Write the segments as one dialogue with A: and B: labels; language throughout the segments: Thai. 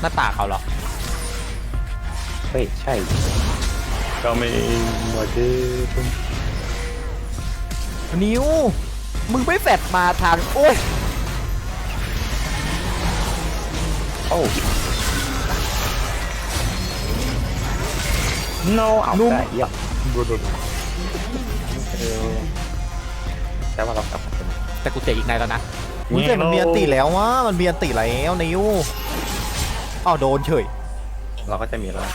A: หน้าตาเขาเหรอ
B: เฮ้ย ใช่ ก็ไม่มาดื้อ
A: นิว มึงไม่แฟดมาทาง โอ้ย
B: โอ้ no เอา
A: นุ่ม
B: ได้เยี่ยมเออแต่ว่าเรากลับมาเป็น
A: แต่กูเจ็อีกนายแล้วนะ
B: แง่
A: มึงเจ็มันมีอันติแล้ววะมันมีอันติแล้วนิว อ้าวโดนเฉย
B: เราก็จะมีแล้ว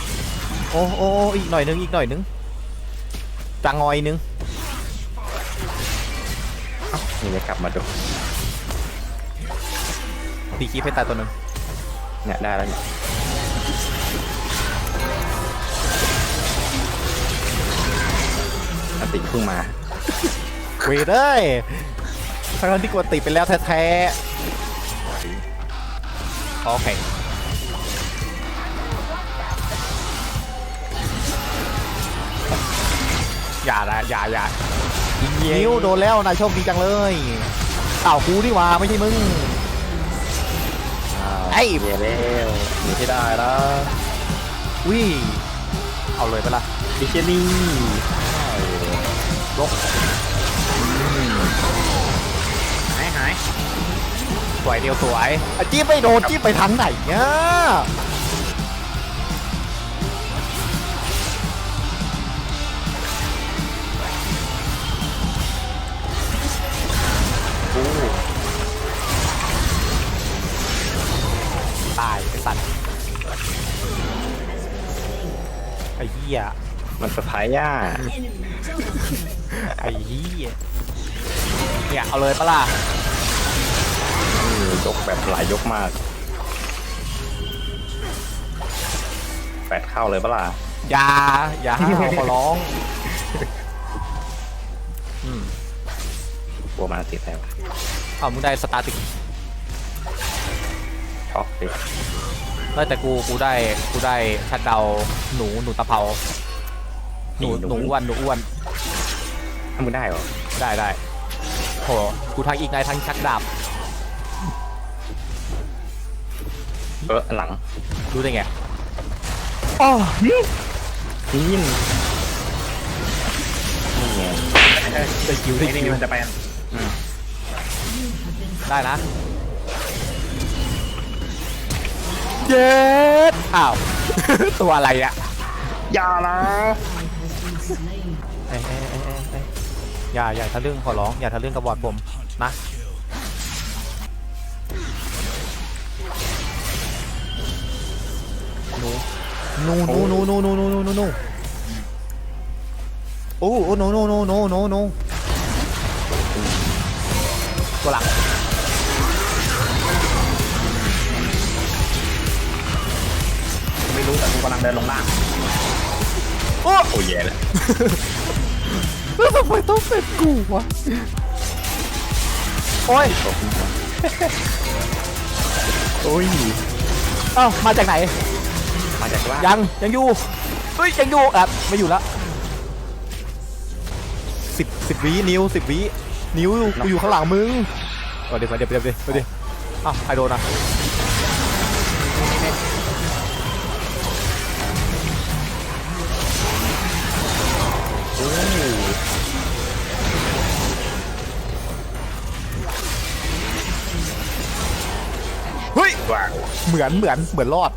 A: โอ้โอ้โอ้อีกหน่อยนึงอีกหน่อยนึงจังงอยนึง
B: นี่จะกลับมาดู
A: ดีคีให้ตายตัวหนึง
B: เนี่ยได้แล้วเนี่ยอันติเพิ่งมา
A: เวทเอ้ยทั้งๆที่กวนติไปแล้วแท้ๆโอเค อย่าละอย่าอย่านิวโดนแล้วนายโชคดีจังเลยอ้าวกูนี่หว่าไม่ใช่มึง ไอ้
B: เย่แล้วหนีที่ได้แล้ว
A: วิเอาเลยไปะละ
B: ดิเชนี่
A: ลกหายหายสวยเดียวสวยอะจี้ไม่โดนจี้ไปทางไหนเนี่ย ไอ้เหี้ย
B: มันสะพายย่า
A: ไอ้เหี้ยเนี่ยเอาเลยปะล่ะ
B: อืมยกแบบหลายยกมากแปดเข้าเลยปะล่ะ
A: อย่าอย่าห้าวขอร้องอืม
B: กลัวมันติดแล้ว
A: เอามึงได้สตาร์ติก
B: ช็อกดิ
A: เออแต่กูกูได้กูได้ชัดเดาหนูหนูตะเภาหนูหนูอ้วนหนูอ้วน
B: ถ้ามึงได้เหรอ
A: ได้ได้โหกูทั้งอีกนายทั้งชักดาบ
B: เออหลัง
A: รู้ได้ไงอ๋อ
B: นี่ยินนี่ไง
A: ได้คิวได้
B: ไอ้นี่
A: คิว
B: มันจะไปอืม
A: ได้นะ เย็ดอ้าว ตัวอะไรอะ
B: อย่านะ
A: เอ้ยเอ้ยเอ้ยเอ้ยเอ้ยอย่าอย่าทะลึ่งขอร้องอย่าทะลึ่งกับบอดผมนะหนูหนูหนูหนูหนูหนูหนูหนูหนูโอ้โอ้ no no no no no no ตัวหลัง
B: ไม่รู้แต่กู กำลังเดินลงล่าง
A: โอ้
B: โอ้ยแย่เลย
A: แล้วทำไมต้องเป็นกูวะ โอ้ย
B: โอ้ย
A: เอ้ามาจากไหน
B: มาจากล่าง
A: ยังยังอยู่ เฮ้ยยังอยู่อะไม่อยู่ละสิบสิบวินิ้วสิบวินิ้วกูอยู่ข้างหลังมึงเอาเดี๋ยวเดี๋ยวเดี๋ยวเดี๋ยวเดี๋ยวอ้าวใครโดนอะ มือนเหมือนเหมือนรอด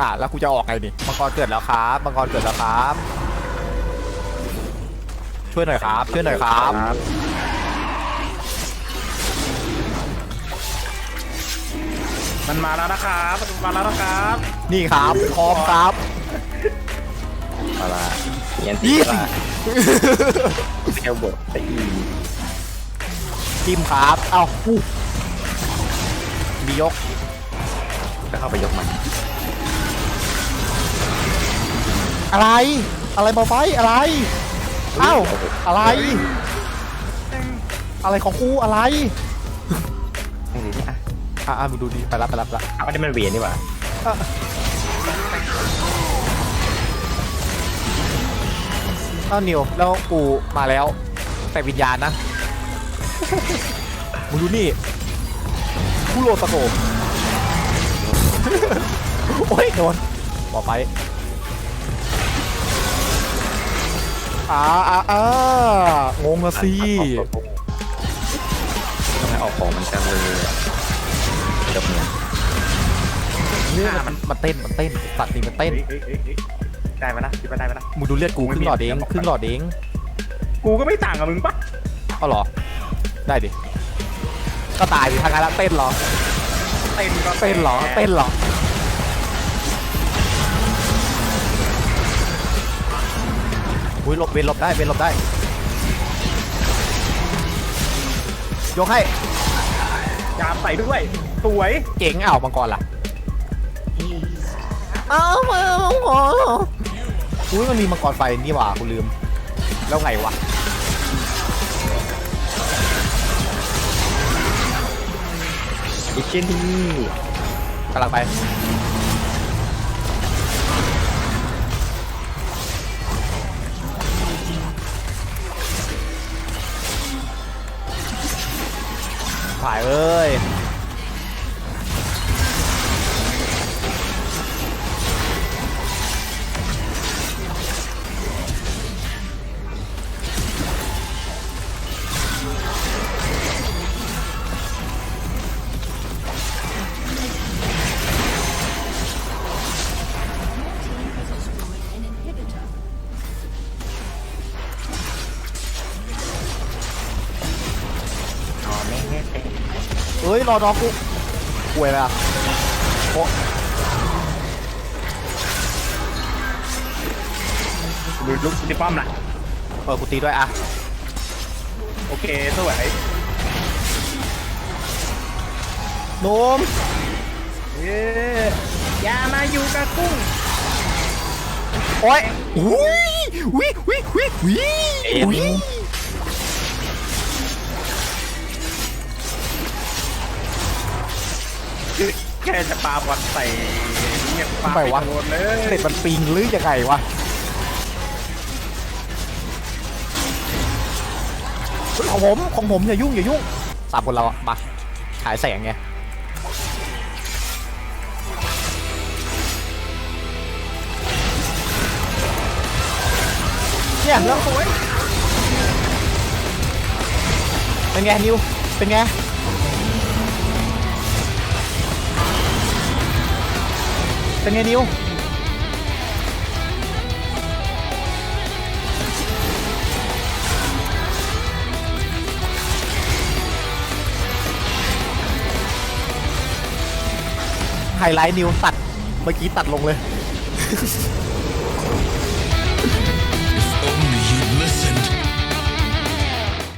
A: อะแล้วกูจะออกไงนี่มังกรเกิดแล้วครับมังกรเกิดแล้วครับ ช่วยหน่อยครับ ช่วยหน่อยครับ
B: มันมาแล้วนะครับมันมาแล้วนะครับ
A: นี่ครับพร้อมครับ
B: มาละเย็น
A: ยี่
B: ตี
A: สิ
B: ละเอลบดไปอี
A: จิ้มครับ เอ้าอู้มียก
B: ก็เข้าไปยกมัน
A: อะไร อะไรบอไฟอะไรเอ้าอะไร อะไรของกูอะไร
B: ไม่ดีนี่อะ
A: อะอะมึงดูดีไปรับไปรับละ
B: เอาอันนี้มันเวียนนี่หว่า
A: เอ้านิวแล้วกูมาแล้ว แต่วิญญาณนะ มึงดูนี่กูโลตะโก โอ้ยโดนบอกไปอ่าอ่าอ่างงละสิ
B: ทำไมออกของมันจังเลยเดี๋ยวเนี่ย
A: เนี่ยมันมันเต้นมันเต้นสัตว์นี่มันเต้น
C: เฮ้ยเฮ้ยเฮ้ยได้ไหมนะคิดว่าได้ไหมนะ
A: มึงดูเลือดกูครึ่งหลอดเองครึ่งหลอดเอง
C: กูก็ไม่ต่างกับมึงปะ
A: เอาเหรอ ได้ดิ ก็ตายดิทางการละเต้นเหรอ
C: เต้นก็
A: เต้นเหรอเต้นเหรออุ้ยหลบเวนหลบได้เวนหลบได้ยกให้
C: จามใส่ด้วย สวย
A: เก่งอ้าวมังกรล่ะอ้าวมังกรอุ้ยมันมีมังกรไฟนี่หว่ากูลืม แล้วไงวะ
B: ไอ้เช่นนี่
A: กำลังไปถ่ายเอ้ย เอ้ยรอน้องกูป่วยเลยอะโอ้
C: ดูลุกดิป้อมน่ะ
A: เออกูตีด้วยอะ
C: โอเคสวย
A: โนม
C: เย้อย่ามาอยู่กับกุ้ง
A: โอ้ยอุ้ยวิวิวิวิวิ
C: แค่จะปาบอลใส่เนี่ยปา
A: ทำไมวะ
C: โดนเลย
A: เด็ดมันปิงหรือยังไงวะเฮ้ยของผมของผมอย่ายุ่งอย่ายุ่งสามคนเราอะมาฉายแสงไงเนี่ยแล้ว
C: สวย
A: เป็นไงนิวเป็นไง เป็นไงนิวไฮไลท์นิวตัด เมื่อกี้ตัดลงเลย